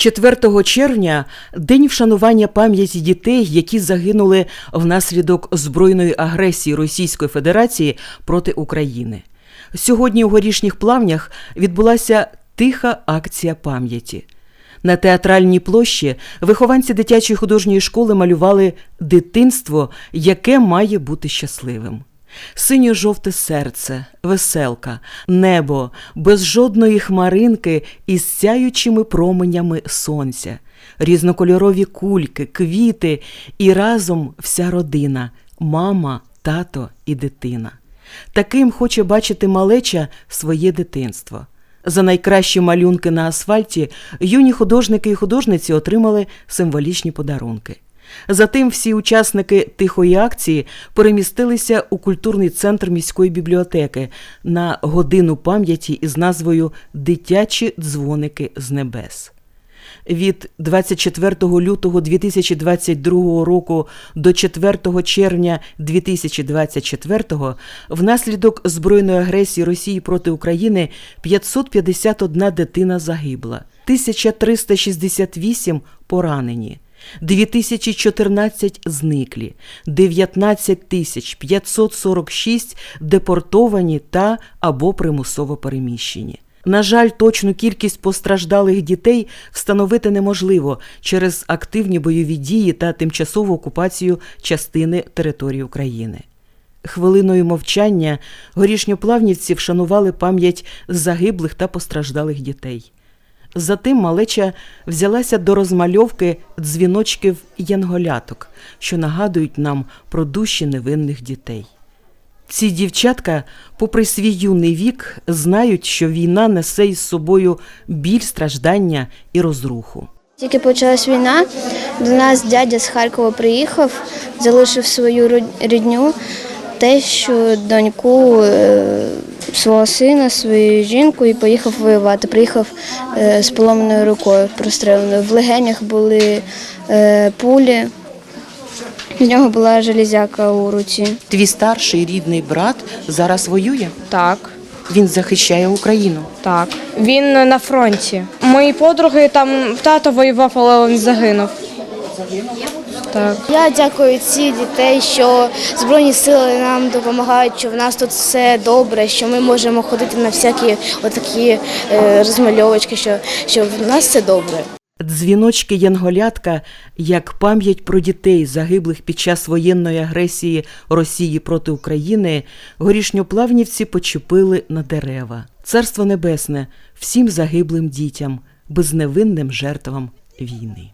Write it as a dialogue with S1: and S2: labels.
S1: 4 червня день вшанування пам'яті дітей, які загинули внаслідок збройної агресії Російської Федерації проти України. Сьогодні у горішніх плавнях відбулася тиха акція пам'яті. На театральній площі вихованці дитячої художньої школи малювали дитинство, яке має бути щасливим. Синьо-жовте серце, веселка, небо, без жодної хмаринки із сяючими променями сонця, різнокольорові кульки, квіти і разом вся родина мама, тато і дитина. Таким хоче бачити малеча своє дитинство. За найкращі малюнки на асфальті юні художники і художниці отримали символічні подарунки. Затим всі учасники тихої акції перемістилися у культурний центр міської бібліотеки на годину пам'яті із назвою Дитячі дзвоники з небес. Від 24 лютого 2022 року до 4 червня 2024 внаслідок збройної агресії Росії проти України 551 дитина загибла, 1368 поранені. 2014 зниклі, 19 тисяч 546 депортовані та або примусово переміщені. На жаль, точну кількість постраждалих дітей встановити неможливо через активні бойові дії та тимчасову окупацію частини території України. Хвилиною мовчання горішньоплавнівці вшанували пам'ять загиблих та постраждалих дітей. Затим малеча взялася до розмальовки дзвіночків янголяток, що нагадують нам про душі невинних дітей. Ці дівчатка, попри свій юний вік, знають, що війна несе із собою біль, страждання і розруху.
S2: Тільки почалась війна, до нас дядя з Харкова приїхав, залишив свою рідню, тещу, доньку, е, свого сина, свою жінку і поїхав воювати. Приїхав е, з поломаною рукою простреленою. В легенях були е, пулі, з нього була железяка у руці.
S1: Твій старший рідний брат зараз воює.
S3: Так,
S1: Він захищає Україну.
S3: так. Він на фронті. Мої подруги там тато воював, але він загинув. загинув. Так.
S4: Я дякую ці дітей, що Збройні сили нам допомагають, що в нас тут все добре, що ми можемо ходити на всякі отакі е, розмальовочки, що, що в нас все добре.
S1: Дзвіночки Янголятка як пам'ять про дітей, загиблих під час воєнної агресії Росії проти України, горішньоплавнівці почепили на дерева. Царство Небесне всім загиблим дітям, безневинним жертвам війни.